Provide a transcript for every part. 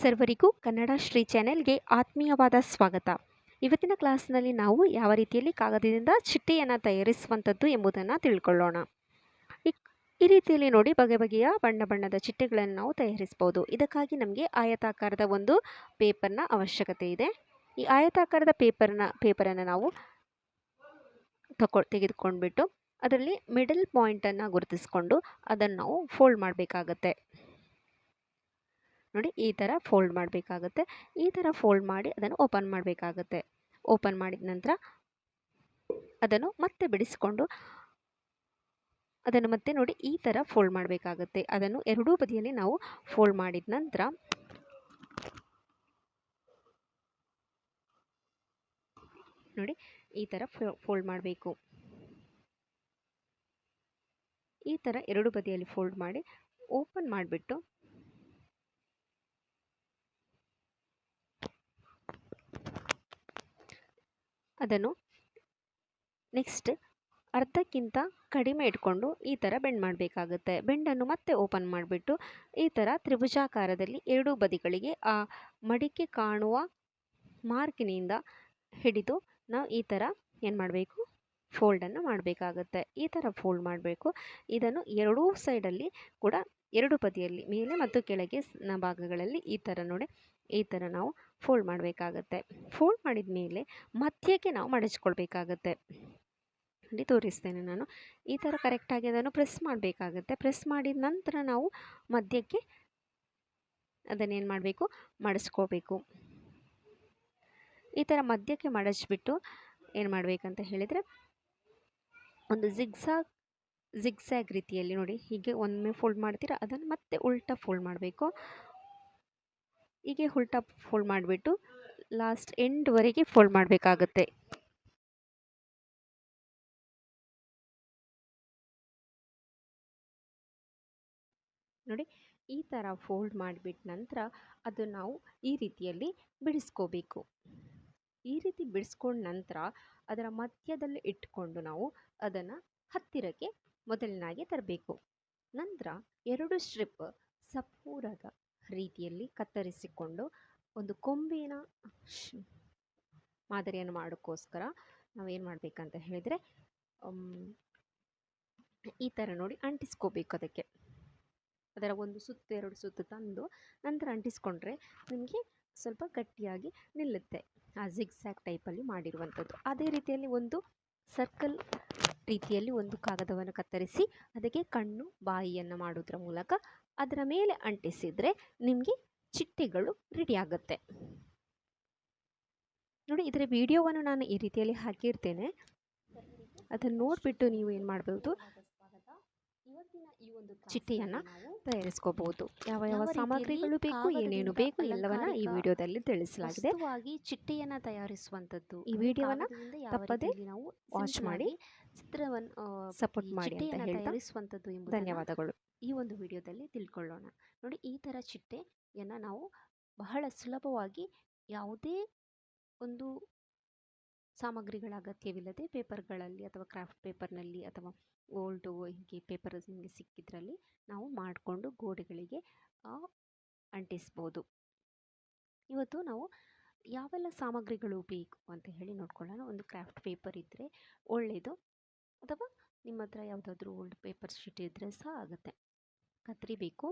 ಸರ್ವರಿಗೂ ಕನ್ನಡ ಶ್ರೀ ಚಾನೆಲ್ಗೆ ಆತ್ಮೀಯವಾದ ಸ್ವಾಗತ. ಇವತ್ತಿನ ಕ್ಲಾಸ್ನಲ್ಲಿ ನಾವು ಯಾವ ರೀತಿಯಲ್ಲಿ ಕಾಗದದಿಂದ ಚಿಟ್ಟೆಯನ್ನು ತಯಾರಿಸುವಂಥದ್ದು ಎಂಬುದನ್ನು ತಿಳ್ಕೊಳ್ಳೋಣ. ಈ ರೀತಿಯಲ್ಲಿ ನೋಡಿ ಬಗೆ ಬಗೆಯ ಬಣ್ಣ ಬಣ್ಣದ ಚಿಟ್ಟೆಗಳನ್ನು ನಾವು ತಯಾರಿಸ್ಬೋದು. ಇದಕ್ಕಾಗಿ ನಮಗೆ ಆಯತಾಕಾರದ ಒಂದು ಪೇಪರ್ನ ಅವಶ್ಯಕತೆ ಇದೆ. ಈ ಆಯತಾಕಾರದ ಪೇಪರ್ನ, ಪೇಪರನ್ನು ನಾವು ತಕೊ, ತೆಗೆದುಕೊಂಡ್ಬಿಟ್ಟು ಅದರಲ್ಲಿ ಮಿಡಲ್ ಪಾಯಿಂಟನ್ನು ಗುರುತಿಸ್ಕೊಂಡು ಅದನ್ನು ನಾವು ಫೋಲ್ಡ್ ಮಾಡಬೇಕಾಗತ್ತೆ. ನೋಡಿ ಈ ಥರ ಫೋಲ್ಡ್ ಮಾಡಬೇಕಾಗತ್ತೆ. ಈ ಥರ ಫೋಲ್ಡ್ ಮಾಡಿ ಅದನ್ನು ಓಪನ್ ಮಾಡಬೇಕಾಗತ್ತೆ. ಓಪನ್ ಮಾಡಿದ ನಂತರ ಅದನ್ನು ಮತ್ತೆ ಬಿಡಿಸ್ಕೊಂಡು ಅದನ್ನು ಮತ್ತೆ ನೋಡಿ ಈ ಥರ ಫೋಲ್ಡ್ ಮಾಡಬೇಕಾಗತ್ತೆ. ಅದನ್ನು ಎರಡೂ ಬದಿಯಲ್ಲಿ ನಾವು ಫೋಲ್ಡ್ ಮಾಡಿದ ನಂತರ ನೋಡಿ ಈ ಥರ ಫೋಲ್ಡ್ ಮಾಡಬೇಕು. ಈ ಥರ ಎರಡು ಬದಿಯಲ್ಲಿ ಫೋಲ್ಡ್ ಮಾಡಿ ಓಪನ್ ಮಾಡಿಬಿಟ್ಟು ಅದನ್ನು ನೆಕ್ಸ್ಟ್ ಅರ್ಧಕ್ಕಿಂತ ಕಡಿಮೆ ಇಟ್ಕೊಂಡು ಈ ಥರ ಬೆಂಡ್ ಮಾಡಬೇಕಾಗುತ್ತೆ. ಬೆಂಡನ್ನು ಮತ್ತೆ ಓಪನ್ ಮಾಡಿಬಿಟ್ಟು ಈ ಥರ ತ್ರಿಭುಜಾಕಾರದಲ್ಲಿ ಎರಡೂ ಬದಿಗಳಿಗೆ ಆ ಮಡಿಕೆ ಕಾಣುವ ಮಾರ್ಕಿನಿಂದ ಹಿಡಿದು ನಾವು ಈ ಥರ ಏನು ಮಾಡಬೇಕು? ಫೋಲ್ಡನ್ನು ಮಾಡಬೇಕಾಗುತ್ತೆ. ಈ ಥರ ಫೋಲ್ಡ್ ಮಾಡಬೇಕು. ಇದನ್ನು ಎರಡೂ ಸೈಡಲ್ಲಿ ಕೂಡ ಎರಡು ಬದಿಯಲ್ಲಿ ಮೇಲೆ ಮತ್ತು ಕೆಳಗೆ ಭಾಗಗಳಲ್ಲಿ ಈ ಥರ ನೋಡಿ. ಈ ಥರ ನಾವು ಫೋಲ್ಡ್ ಮಾಡಬೇಕಾಗತ್ತೆ. ಫೋಲ್ಡ್ ಮಾಡಿದ ಮೇಲೆ ಮಧ್ಯಕ್ಕೆ ನಾವು ಮಡಚ್ಕೊಳ್ಬೇಕಾಗತ್ತೆ. ಅಲ್ಲಿ ತೋರಿಸ್ತೇನೆ ನಾನು. ಈ ಥರ ಕರೆಕ್ಟಾಗಿ ಅದನ್ನು ಪ್ರೆಸ್ ಮಾಡಬೇಕಾಗತ್ತೆ. ಪ್ರೆಸ್ ಮಾಡಿದ ನಂತರ ನಾವು ಮಧ್ಯಕ್ಕೆ ಅದನ್ನೇನು ಮಾಡಬೇಕು? ಮಡಚ್ಕೋಬೇಕು ಈ ಥರ ಮಧ್ಯಕ್ಕೆ ಮಡಚ್ಬಿಟ್ಟು ಏನು ಮಾಡಬೇಕಂತ ಹೇಳಿದರೆ, ಒಂದು ಜಿಗ್ಸಾಗ್ ಜಿಗ್ಸ್ಯಾಗ್ ರೀತಿಯಲ್ಲಿ ನೋಡಿ, ಹೀಗೆ ಒಮ್ಮೆ ಫೋಲ್ಡ್ ಮಾಡ್ತೀರಾ, ಅದನ್ನು ಮತ್ತೆ ಉಲ್ಟಾ ಫೋಲ್ಡ್ ಮಾಡಬೇಕು. ಹೀಗೆ ಉಲ್ಟಾ ಫೋಲ್ಡ್ ಮಾಡಿಬಿಟ್ಟು ಲಾಸ್ಟ್ ಎಂಡ್ವರೆಗೆ ಫೋಲ್ಡ್ ಮಾಡಬೇಕಾಗತ್ತೆ. ನೋಡಿ, ಈ ಥರ ಫೋಲ್ಡ್ ಮಾಡಿಬಿಟ್ಟ ನಂತರ ಅದು ನಾವು ಈ ರೀತಿಯಲ್ಲಿ ಬಿಡಿಸ್ಕೋಬೇಕು. ಈ ರೀತಿ ಬಿಡಿಸ್ಕೊಂಡ ನಂತರ ಅದರ ಮಧ್ಯದಲ್ಲಿ ಇಟ್ಕೊಂಡು ನಾವು ಅದನ್ನು ಹತ್ತಿರಕ್ಕೆ ಮೊದಲನಾಗಿ ತರಬೇಕು. ನಂತರ ಎರಡು ಸ್ಟ್ರಿಪ್ ಸಪೂರದ ರೀತಿಯಲ್ಲಿ ಕತ್ತರಿಸಿಕೊಂಡು ಒಂದು ಕೊಂಬಿನ ಮಾದರಿಯನ್ನು ಮಾಡೋಕ್ಕೋಸ್ಕರ ನಾವೇನು ಮಾಡಬೇಕಂತ ಹೇಳಿದರೆ ಈ ಥರ ನೋಡಿ ಅಂಟಿಸ್ಕೋಬೇಕು ಅದಕ್ಕೆ. ಅದರ ಒಂದು ಸುತ್ತು, ಎರಡು ಸುತ್ತು ತಂದು ನಂತರ ಅಂಟಿಸ್ಕೊಂಡ್ರೆ ನಿಮಗೆ ಸ್ವಲ್ಪ ಗಟ್ಟಿಯಾಗಿ ನಿಲ್ಲುತ್ತೆ. ಆ ಜಿಗ್ಸ್ಯಾಕ್ ಟೈಪಲ್ಲಿ ಮಾಡಿರುವಂಥದ್ದು. ಅದೇ ರೀತಿಯಲ್ಲಿ ಒಂದು ಸರ್ಕಲ್ ರೀತಿಯಲ್ಲಿ ಒಂದು ಕಾಗದವನ್ನು ಕತ್ತರಿಸಿ, ಅದಕ್ಕೆ ಕಣ್ಣು, ಬಾಯಿಯನ್ನು ಮಾಡೋದ್ರ ಮೂಲಕ ಅದರ ಮೇಲೆ ಅಂಟಿಸಿದರೆ ನಿಮಗೆ ಚಿಟ್ಟೆಗಳು ರೆಡಿ ಆಗುತ್ತೆ. ನೋಡಿ ಇದರ ವಿಡಿಯೋವನ್ನು ನಾನು ಈ ರೀತಿಯಲ್ಲಿ ಹಾಕಿರ್ತೇನೆ. ಅದನ್ನು ನೋಡಿಬಿಟ್ಟು ನೀವು ಏನು ಮಾಡ್ಬೋದು? ಚಿಟ್ಟೆಯನ್ನು ತಯಾರಿಸ್ಕೋಬಹುದು ಯಾವ ಯಾವ ಸಾಮಗ್ರಿಗಳು ಬೇಕು ಏನೇನು ಬೇಕು ಎಲ್ಲವನ್ನ ಈ ವಿಡಿಯೋದಲ್ಲಿ ತಿಳಿಸಲಾಗಿದೆ. ಚಿಟ್ಟೆಯನ್ನ ತಯಾರಿಸುವಂತದ್ದು ಈ ವಿಡಿಯೋವನ್ನ ತಪ್ಪದೆ ನಾವು ವಾಚ್ ಮಾಡಿ ಚಿತ್ರವನ್ನು ಸಪೋರ್ಟ್ ಮಾಡಿ ತಯಾರಿಸುವಂತದ್ದು ಧನ್ಯವಾದಗಳು. ಈ ಒಂದು ವಿಡಿಯೋದಲ್ಲಿ ತಿಳ್ಕೊಳ್ಳೋಣ. ನೋಡಿ, ಈ ಥರ ಚಿಟ್ಟೆಯನ್ನು ನಾವು ಬಹಳ ಸುಲಭವಾಗಿ ಯಾವುದೇ ಒಂದು ಸಾಮಗ್ರಿಗಳ ಅಗತ್ಯವಿಲ್ಲದೆ ಪೇಪರ್ಗಳಲ್ಲಿ ಅಥವಾ ಕ್ರಾಫ್ಟ್ ಪೇಪರ್ನಲ್ಲಿ ಅಥವಾ ಓಲ್ಡು ಹೀಗೆ ಪೇಪರ್ ನಿಮಗೆ ಸಿಕ್ಕಿದ್ರಲ್ಲಿ ನಾವು ಮಾಡಿಕೊಂಡು ಗೋಡೆಗಳಿಗೆ ಅಂಟಿಸ್ಬೋದು. ಇವತ್ತು ನಾವು ಯಾವೆಲ್ಲ ಸಾಮಗ್ರಿಗಳು ಬೇಕು ಅಂತ ಹೇಳಿ ನೋಡ್ಕೊಳ್ಳೋಣ. ಒಂದು ಕ್ರಾಫ್ಟ್ ಪೇಪರ್ ಇದ್ದರೆ ಒಳ್ಳೆಯದು ಅಥವಾ ನಿಮ್ಮ ಹತ್ರ ಯಾವುದಾದ್ರೂ ಓಲ್ಡ್ ಪೇಪರ್ ಶೀಟ್ ಇದ್ದರೆ ಸಹ ಆಗುತ್ತೆ. ಕತ್ರಿ ಬೇಕು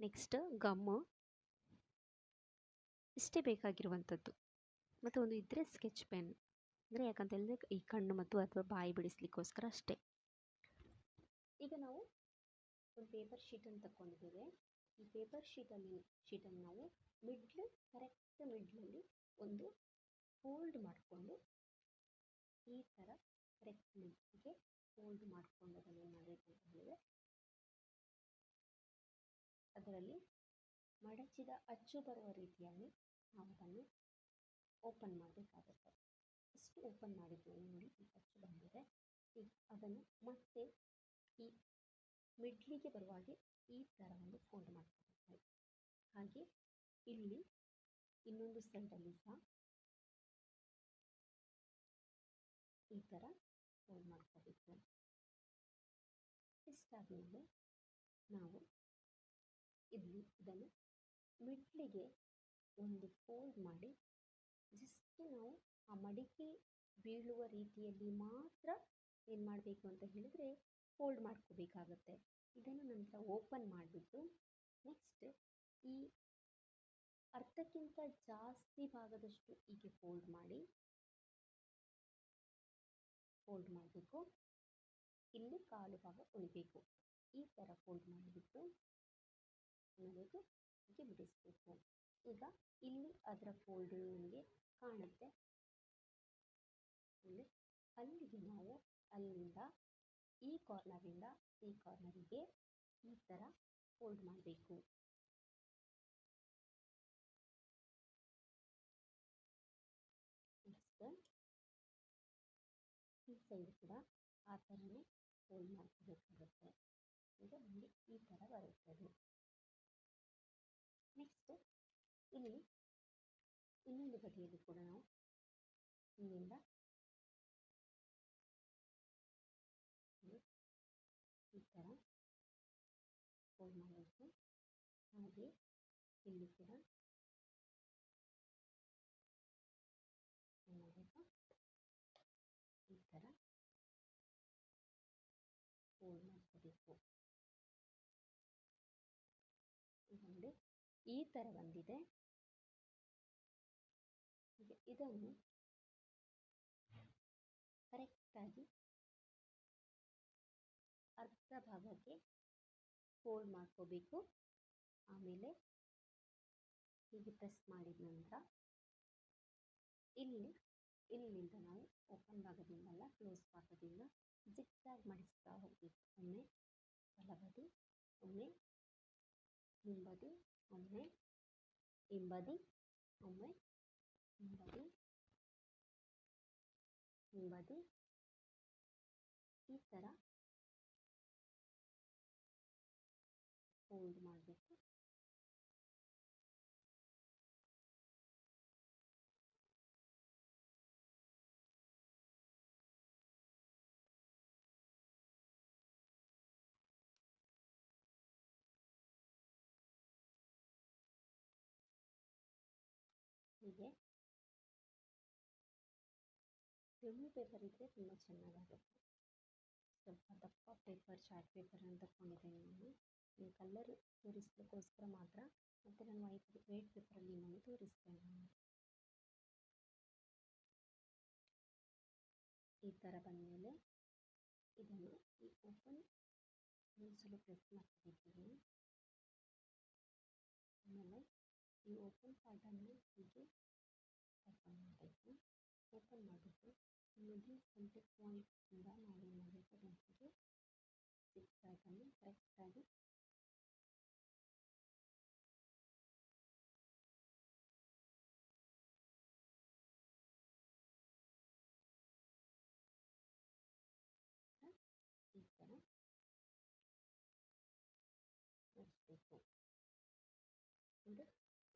ನೆಕ್ಸ್ಟ್ ಗಮ್ಮು ಇಷ್ಟೇ ಬೇಕಾಗಿರುವಂಥದ್ದು. ಮತ್ತು ಒಂದು ಇದ್ದರೆ ಸ್ಕೆಚ್ ಪೆನ್ ಅಂದರೆ ಯಾಕಂತ ಹೇಳಿದ್ರೆ ಈ ಕಣ್ಣು ಮತ್ತು ಅಥವಾ ಬಾಯಿ ಬಿಡಿಸ್ಲಿಕ್ಕೋಸ್ಕರ ಅಷ್ಟೇ. ಈಗ ನಾವು ಒಂದು ಪೇಪರ್ ಶೀಟನ್ನು ತಗೊಂಡಿದ್ದೇವೆ ಈ ಪೇಪರ್ ಶೀಟಲ್ಲಿ ಶೀಟನ್ನು ನಾವು ಮಿಡ್ಲ್ ಕರೆಕ್ಟ್ ಮಿಡ್ಲಲ್ಲಿ ಒಂದು ಫೋಲ್ಡ್ ಮಾಡಿಕೊಂಡು ಈ ಥರ ಕರೆಕ್ಟ್ ಮಿಡ್ಲಿಗೆ ಫೋಲ್ಡ್ ಮಾಡಿಕೊಂಡು ಅದನ್ನು ಮಾಡಬೇಕು ಅಂತ ಅದರಲ್ಲಿ ಮಡಚಿದ ಅಚ್ಚು ಬರುವ ರೀತಿಯಲ್ಲಿ ನಾವು ಅದನ್ನು ಓಪನ್ ಮಾಡಬೇಕಾಗುತ್ತೆ. ಇಷ್ಟು ಓಪನ್ ಮಾಡಿದ್ದೇವೆ ನೋಡಿ, ಈ ಅಚ್ಚು ಬಂದಿದೆ. ಈಗ ಅದನ್ನು ಮತ್ತೆ ಈ ಮಿಡ್ಲಿಗೆ ಬರುವ ಹಾಗೆ ಈ ಥರ ಒಂದು ಫೋಲ್ಡ್ ಮಾಡ್ಕೊಳ್ತಾರೆ ಹಾಗೆ ಇಲ್ಲಿ ಇನ್ನೊಂದು ಸೈಡಲ್ಲಿ ಸಹ ಈ ಥರ ಫೋಲ್ಡ್ ಮಾಡ್ಕೋಬೇಕು ಇಷ್ಟಾದಮೇಲೆ ನಾವು ಇಲ್ಲಿ ಇದನ್ನು ಮಿಡ್ಲಿಗೆ ಒಂದು ಫೋಲ್ಡ್ ಮಾಡಿ ಜಸ್ಟ್ ನಾವು ಆ ಮಡಿಕೆ ಬೀಳುವ ರೀತಿಯಲ್ಲಿ ಮಾತ್ರ ಏನು ಮಾಡಬೇಕು ಅಂತ ಹೇಳಿದರೆ ಫೋಲ್ಡ್ ಮಾಡ್ಕೋಬೇಕಾಗತ್ತೆ. ಇದನ್ನು ನಂತರ ಓಪನ್ ಮಾಡಿಬಿಟ್ಟು ನೆಕ್ಸ್ಟ್ ಈ ಅರ್ಧಕ್ಕಿಂತ ಜಾಸ್ತಿ ಭಾಗದಷ್ಟು ಹೀಗೆ ಫೋಲ್ಡ್ ಮಾಡಿ ಫೋಲ್ಡ್ ಮಾಡಬೇಕು. ಇಲ್ಲಿ ಕಾಲು ಭಾಗ ಉಳಿಬೇಕು. ಈ ಥರ ಫೋಲ್ಡ್ ಮಾಡಿಬಿಟ್ಟು ಮಾಡಬೇಕು ಹೀಗೆ ಬಿಡಿಸ್ಬೇಕು. ಈಗ ಇಲ್ಲಿ ಅದರ ಫೋಲ್ಡ್ ನಮಗೆ ಕಾಣುತ್ತೆ. ಅಲ್ಲಿಗೆ ನಾವು ಅಲ್ಲಿಂದ ಈ ಕಾರ್ನರಿಂದ ಈ ಕಾರ್ನರಿಗೆ ಈ ಥರ ಫೋಲ್ಡ್ ಮಾಡಬೇಕು. ಸೈಡ್ ಕೂಡ ಆ ಥರನೇ ಫೋಲ್ಡ್ ಮಾಡ್ಕೋಬೇಕಾಗುತ್ತೆ ಈಗ ನಮಗೆ ಈ ಥರ ಬರುತ್ತದೆ ನೆಕ್ಸ್ಟ್ ಇಲ್ಲಿ ಇನ್ನೊಂದು ಬದಿಯಲ್ಲಿ ಕೂಡ ನಾವು ಇಲ್ಲಿಂದ ಈ ಥರ ಫೋಲ್ಡ್ ಮಾಡಬೇಕು ಹಾಗೆ ಇಲ್ಲಿ ಕೂಡ ಈ ಥರ ಬಂದಿದೆ. ಇದನ್ನು ಕರೆಕ್ಟಾಗಿ ಅರ್ಧ ಭಾಗಕ್ಕೆ ಫೋಲ್ಡ್ ಮಾಡ್ಕೋಬೇಕು. ಆಮೇಲೆ ಹೀಗೆ ಪ್ರೆಸ್ ಮಾಡಿದ ನಂತರ ಇಲ್ಲಿ, ಇಲ್ಲಿಂದ ನಾವು ಓಪನ್ ಭಾಗದಿಂದಲ್ಲ ಕ್ಲೋಸ್ ಭಾಗದಿಂದ ಜಿಗ್ಜಾಗ್ ಮಾಡಿಸ್ತಾ ಹೋಗಬೇಕು. ಒಮ್ಮೆ ಬಲಬದಿ, ಒಮ್ಮೆ ಹಿಂಬದಿ ಒಮ್ಮೆ ಹಿಂಬದಿ ಒಮ್ಮೆ ಹಿಂಬದಿ ಹಿಂಬದಿ ಈ ಥರ ಫೋಲ್ಡ್ ಮಾಡಬೇಕು ರಿವ್ಯೂ ಪೇಪರ್ ಇದ್ದರೆ ತುಂಬ ಚೆನ್ನಾಗಾಗುತ್ತೆ ಸ್ವಲ್ಪ ದಪ್ಪ ಪೇಪರ್ ಚಾರ್ಟ್ ಪೇಪರ್ ಅಂತ ತಗೊಂಡಿದ್ದೇನೆ ನಾನು ಈ ಕಲರ್ ತೋರಿಸಲಿಕ್ಕೋಸ್ಕರ ಮಾತ್ರ ಮತ್ತು ನಾನು ವೈಟ್ ವೈಟ್ ಪೇಪರಲ್ಲಿ ನಾನು ತೋರಿಸ್ತೇನೆ ನಾನು ಈ ಥರ ಬಂದಮೇಲೆ ಇದನ್ನು ಈ ಓಪನ್ ಒಂದ್ಸಲ ಪ್ರೆಸ್ ಮಾಡ್ಕೋಬೇಕು ಆಮೇಲೆ ಈ ಓಪನ್ ಪಾರ್ಟನ್ನು ಹೀಗೆ ಓಪನ್ ಮಾಡಬೇಕು ಓಪನ್ ಮಾಡಿಬಿಟ್ಟು ಮಿಡಲ್ ಸೆಂಟರ್ ಪಾಯಿಂಟಿಂದ ನಾವೇನು ಮಾಡಬೇಕು ಅದನ್ನು ಸಿಕ್ಸ್ ಬ್ಯಾಗನ್ನು ಕರೆಕ್ಟಾಗಿ ಈ ಥರ ಮಾಡಿಸ್ಬೇಕು ಇದು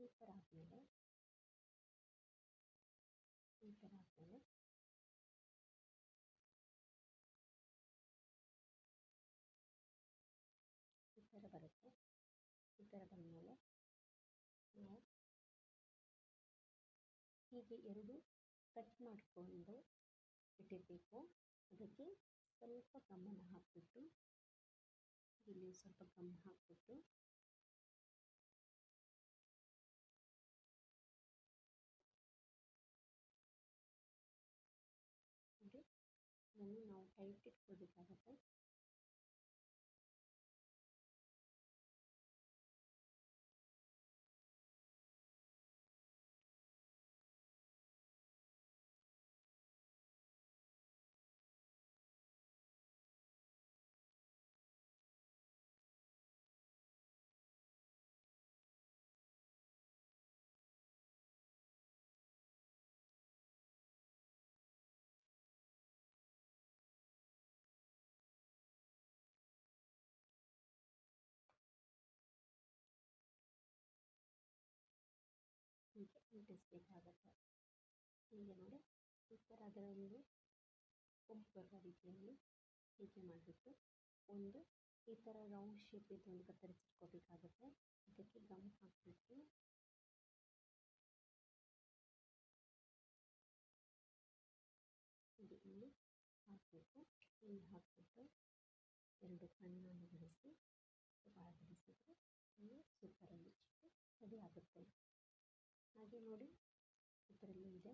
ಈ ಥರ ಆದಮೇಲೆ ಈ ಹೀಗೆ ಎರಡು ಕಟ್ ಮಾಡಿಕೊಂಡು ಇಟ್ಟಿರಬೇಕು. ಅದಕ್ಕೆ ಸ್ವಲ್ಪ ಗಮನ ಹಾಕಿಬಿಟ್ಟು, ಇಲ್ಲಿ ಸ್ವಲ್ಪ ಗಮನ ಹಾಕಿಬಿಟ್ಟು, ನೋಡಿ, ಇದನ್ನು ನಾವು ಟೈಟ್ ಇಟ್ಕೊಳ್ಬೇಕಾಗತ್ತೆ ಲಟ್ಟಿಸಬೇಕಾಗತ್ತೆ ಹೀಗೆ ನೋಡಿ ಸೂಪರ್ ಥರ ಅದರಲ್ಲಿ ಒಬ್ಬರ ರೀತಿಯಲ್ಲಿ ಹೀಗೆ ಮಾಡಿಬಿಟ್ಟು ಒಂದು ಈ ಥರ ರೌಂಡ್ ಶೇಪಿದ್ದು ಒಂದು ಕತ್ತರಿಸಿಟ್ಕೋಬೇಕಾಗತ್ತೆ ಅದಕ್ಕೆ ಗಮ್ ಹಾಕಿಬಿಟ್ಟು ಇದು ಇಲ್ಲಿ ಹಾಕಬೇಕು ಇಲ್ಲಿ ಹಾಕಿಬಿಟ್ಟು ಎರಡು ಕಣ್ಣನ್ನು ಬಿಡಿಸಿ ಬಾಳ ಬಿಡಿಸಿದರೆ ಒಂದು ಸೂಪರಲ್ಲಿ ರೆಡಿ ಆಗುತ್ತೆ. ಹಾಗೆ ನೋಡಿ ಇದರಲ್ಲಿ ಇದೆ.